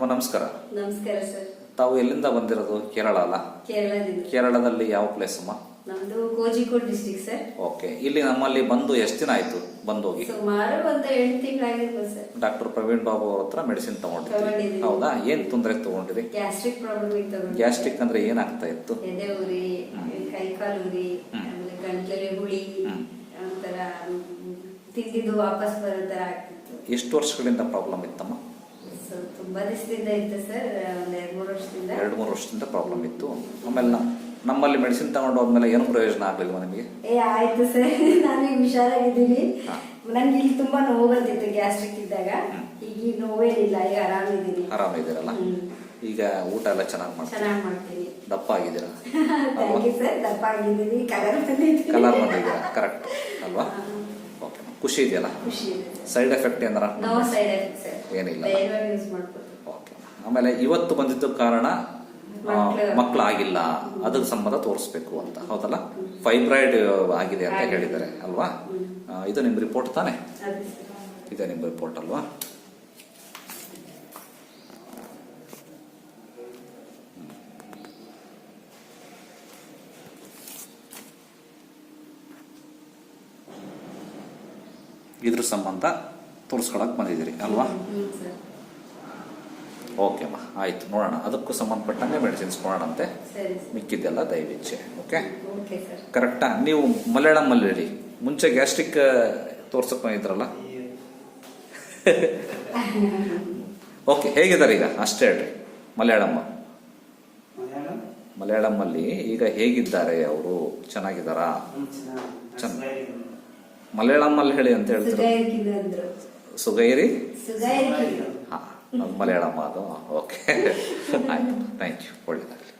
ಅಮ್ಮ ನಮಸ್ಕಾರ. ನಮಸ್ಕಾರ ಸರ್. ತಾವು ಎಲ್ಲಿಂದ ಬಂದಿರೋದು? ಕೇರಳ ಅಲ್ಲ? ಕೇರಳದಿಂದ. ಕೇರಳದಲ್ಲಿ ಯಾವ ಪ್ಲೇಸ್ ಅಮ್ಮ? ನಮ್ದು ಕೋಜಿಕೋಡ್ ಡಿಸ್ಟ್ರಿಕ್ಟ್ ಸರ್. ಓಕೆ. ಇಲ್ಲಿ ನಮ್ಮಲ್ಲಿ ಬಂದು ಎಷ್ಟು ದಿನ ಆಯ್ತು ಬಂದೋಗಿ? ಸುಮಾರು ಒಂದು ಎಂಟು ತಿಂಗಳಾಗಿರ್ಬೋದು ಸರ್. ಡಾಕ್ಟರ್ ಪ್ರವೀಣ್ ಬಾಬು ಅವ್ರ ಹತ್ರ ಮೆಡಿಸಿನ್ ತಗೊಂಡಿದ್ರಿ ತಗೊಂಡಿದ್ದೀನಿ. ಹೌದಾ? ಏನ್ ತೊಂದರೆ ತಗೊಂಡಿರಿ? ಗ್ಯಾಸ್ಟ್ರಿಕ್ ಪ್ರಾಬ್ಲಮ್ ಇತ್ತು ಗ್ಯಾಸ್ಟ್ರಿಕ್ ಅಂದ್ರೆ ಏನಾಗ್ತಾ ಇತ್ತು? ಎದೆ ಉರಿ ಕೈ ಕಾಲು ಉರಿ ಹ್ಮ್. ಆಮೇಲೆ ಗಂಟ್ಲಲ್ಲಿ ಹುಳಿ ಹ್ಮ್. ಒಂಥರ ಮ್, ತಿಂದಿದ್ದು ವಾಪಸ್ ಬರೋ ತರ ಆಗ್ತಿತ್ತು. ಎಷ್ಟು ವರ್ಷಗಳಿಂದ ಪ್ರಾಬ್ಲಮ್ ಇತ್ತಮ್ಮ? ಸೊ ತುಂಬಾ ದಿವಸದಿಂದ ಇತ್ತು ಸರ್ ಒಂದು ಎರಡ್ ಮೂರು ವರ್ಷದಿಂದ. ಎರಡು ಮೂರು ವರ್ಷದಿಂದ ಪ್ರಾಬ್ಲಮ್ ಇತ್ತು. ಆಮೇಲೆ ನ- ನಮ್ಮಲ್ಲಿ ಮೆಡಿಸಿನ್ ತಗೊಂಡು ಹೋದ್ಮೇಲೆ ಏನು ಪ್ರಯೋಜನ ಆಗ್ಲಿಲ್ವ ನಿಮಗೆ? ಏ ಆಯ್ತು ಸರ್. ನಾನು ಈಗ ಹುಷಾರಾಗಿದ್ದೀನಿ. ಹಾ. ನನ್ಗೆ ಇಲ್ಲಿ ತುಂಬಾ ನೋವು ಬಂದಿತ್ತು ಗ್ಯಾಸ್ಟ್ರಿಕ್ ಇದ್ದಾಗ. ಹ್ಮ್. ಈಗ ಈ ನೋವೇನಿಲ್ಲ ಈಗ ಆರಾಮಿದ್ದೀನಿ. ಆರಾಮಿದ್ದೀರಲ್ಲ? ಹ್ಮ್. ಈಗ ಊಟ ಎಲ್ಲ ಚೆನ್ನಾಗಿ ಮಾಡ್ತೀರಾ? ಚೆನ್ನಾಗಿ ಮಾಡ್ತೀನಿ. ದಪ್ಪ ಆಗಿದ್ದೀರಾ? ಥ್ಯಾಂಕ್ ಯು ಸರ್ ದಪ್ಪ ಆಗಿದ್ದೀನಿ. ಕಲರ್ ಬಂದಿದ್ದೀನಿ. ಕಲರ್ ಬಂದಿದ್ದೀರಾ? ಕರೆಕ್ಟ್ ಅಲ್ವಾ? ಖುಷಿ ಇದೆಯಲ್ಲ? ಸೈಡ್ ಎಫೆಕ್ಟ್ ಏನಾರ? ಏನಿಲ್ಲ. ಓಕೆ ಆಮೇಲೆ ಇವತ್ತು ಬಂದಿದ್ದ ಕಾರಣ ಮಕ್ಕಳಾಗಿಲ್ಲ ಅದ್ರ ಸಂಬಂಧ ತೋರಿಸ್ಬೇಕು ಅಂತ. ಹೌದಲ್ಲ? ಫೈಬ್ರಾಯ್ಡ್ ಆಗಿದೆ ಅಂತ. ಹೇಳಿದ್ದಾರೆ ಅಲ್ವಾ? ಇದು ನಿಮ್ಮ ರಿಪೋರ್ಟ್ ತಾನೆ? ಇದೆ ನಿಮ್ ರಿಪೋರ್ಟ್ ಅಲ್ವಾ? ಇದ್ರ ಸಂಬಂಧ ತೋರಿಸ್ಕೊಳಕ್ ಬಂದಿದ್ದೀರಿ ಅಲ್ವಾ? ಓಕೆ ಅಮ್ಮ. ಆಯ್ತು ನೋಡೋಣ. ಅದಕ್ಕೂ ಸಂಬಂಧಪಟ್ಟಂಗೆ ಮೆಡಿಸಿನ್ಸ್ ಕೊಡೋಣಂತೆ. ಮಿಕ್ಕಿದ್ದೆಲ್ಲ ದಯವಿಚ್ಛೆ ಓಕೆ ಓಕೆ ಸರ್. ಕರೆಕ್ಟಾ ನೀವು ಮಲಯಾಳಂ ಅಲ್ಲಿ ಹೇಳಿ ಮುಂಚೆ ಗ್ಯಾಸ್ಟ್ರಿಕ್ ತೋರ್ಸಕ್ ಬಂದಿದ್ರಲ್ಲ? ಓಕೆ ಹೇಗಿದ್ದಾರೆ ಈಗ? ಅಷ್ಟೇ ಹೇಳ್ರಿ. ಮಲಯಾಳಮ್ಮ ಮಲಯಾಳಂ? ಮಲಯಾಳಂ ಅಲ್ಲಿ ಈಗ ಹೇಗಿದ್ದಾರೆ ಅವರು? ಚೆನ್ನಾಗಿದ್ದಾರಾ? ಚೆನ್ನಾಗಿ. ಮಲಯಾಳಂ ಅಲ್ಲಿ ಹೇಳಿ ಅಂತ ಹೇಳ್ತಾರೆ ಸುಗೈರಿ? ಹಾ ಮಲಯಾಳಂ ಅದು. ಓಕೆ. ಆಯ್ತು. Thank you ಒಳ್ಳೆದಾಗ್ಲಿ.